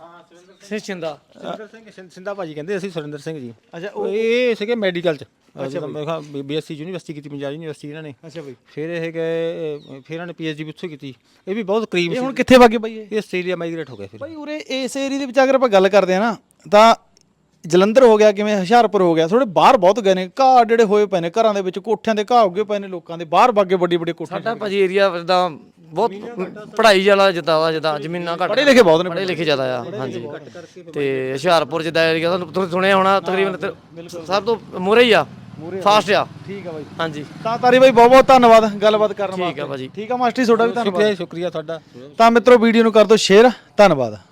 ਸਿੰਘ। ਛਿੰਦਾ ਸੁਰਿੰਦਰ ਸਿੰਘ ਸਿੰਧਾ ਭਾਜੀ ਕਹਿੰਦੇ ਅਸੀਂ ਸੁਰਿੰਦਰ ਸਿੰਘ ਜੀ। ਅੱਛਾ ਉਹ ਇਹ ਸੀਗੇ ਮੈਡੀਕਲ ਚ। ਅੱਛਾ ਮੈਂ ਕਿਹਾ ਬੀਐਸਸੀ ਯੂਨੀਵਰਸਿਟੀ ਕੀਤੀ ਪੰਜਾਬ ਯੂਨੀਵਰਸਿਟੀ ਇਹਨਾਂ ਨੇ। ਅੱਛਾ ਬਾਈ। ਫਿਰ ਇਹ ਗਏ ਅਹ, ਫਿਰ ਇਹਨਾਂ ਨੇ ਪੀਐਚਡੀ ਵੀ ਉੱਥੋਂ ਕੀਤੀ। ਇਹ ਵੀ ਬਹੁਤ ਕਰੀਬ ਇਹ ਸੀ। ਹੁਣ ਕਿੱਥੇ ਵਾਗੇ ਬਾਈ ਇਹ? ਇਹ ਆਸਟ੍ਰੇਲੀਆ ਮਾਈਗ੍ਰੇਟ ਹੋ ਗਏ ਫਿਰ। ਬਾਈ ਉਰੇ ਇਸ ਏਰੀਆ ਦੇ ਵਿੱਚ ਅਗਰ ਆਪਾਂ ਗੱਲ ਕਰਦੇ ਆ ਨਾ ਤਾਂ ਜਲੰਧਰ ਹੋ ਗਿਆ ਕਿਵੇਂ ਹੁਸ਼ਿਆਰਪੁਰ ਹੋ ਗਿਆ ਥੋੜੇ ਬਾਹਰ ਬਹੁਤ ਗਏ ਨੇ। ਘਾਹ ਜਿਹੜੇ ਹੋਏ ਪਏ ਨੇ ਘਰਾਂ ਦੇ ਵਿੱਚ ਕੋਠਿਆਂ ਦੇ ਘਾਹ ਉੱਗੇ ਪਏ ਨੇ ਲੋਕਾਂ ਦੇ ਬਾਹਰ ਬਾਗੇ ਵੱਡੀ ਵੱਡੀ ਕੋਠੀਆਂ ਸਾਡਾ ਭਾਜੀ ਏਰੀਆ ਦਾ ਬਹੁਤ ਪੜ੍ਹਾਈ ਵਾਲਾ ਜਿੱਦਾਂ ਵਾ ਜਿੱਦਾਂ ਜ਼ਮੀਨਾਂ ਘੱਟ ਪੜ੍ਹੇ ਲਿਖੇ ਬਹੁਤ ਨੇ ਪੜ੍ਹੇ ਲਿਖੇ ਜ਼ਿਆਦਾ ਆ ਹਾਂਜੀ। ਤੇ ਹੁਸ਼ਿਆਰਪੁਰ ਜਿੱਦਾਂ ਏਰੀਆ ਤੁਹਾਨੂੰ ਤੁਸੀਂ ਸੁਣਿਆ ਹੋਣਾ ਤਕਰੀਬਨ ਤੇ ਸਭ ਤੋਂ ਮੂਰੇ ਹੀ ਆ। ਫਾਸਟ ਆ। ਠੀਕ ਆ ਬਾਈ। ਹਾਂਜੀ। ਤਾਂ ਤਾਰੀ ਬਾਈ ਬਹੁਤ ਬਹੁਤ ਧੰਨਵਾਦ ਗੱਲਬਾਤ ਕਰਨ ਵਾਸਤੇ ਠੀਕ ਆ ਭਾਜੀ। ਠੀਕ ਆ ਮਾਸਟਰ ਜੀ ਤੁਹਾਡਾ ਵੀ ਧੰਨਵਾਦ। ਸ਼ੁਕਰੀਆ ਸ਼ੁਕਰੀਆ ਤੁਹਾਡਾ। ਤਾਂ ਮਿੱਤਰੋ ਵੀਡੀਓ ਨੂੰ ਕਰ ਦਿਓ ਸ਼ੇਅਰ ਧੰਨਵਾਦ।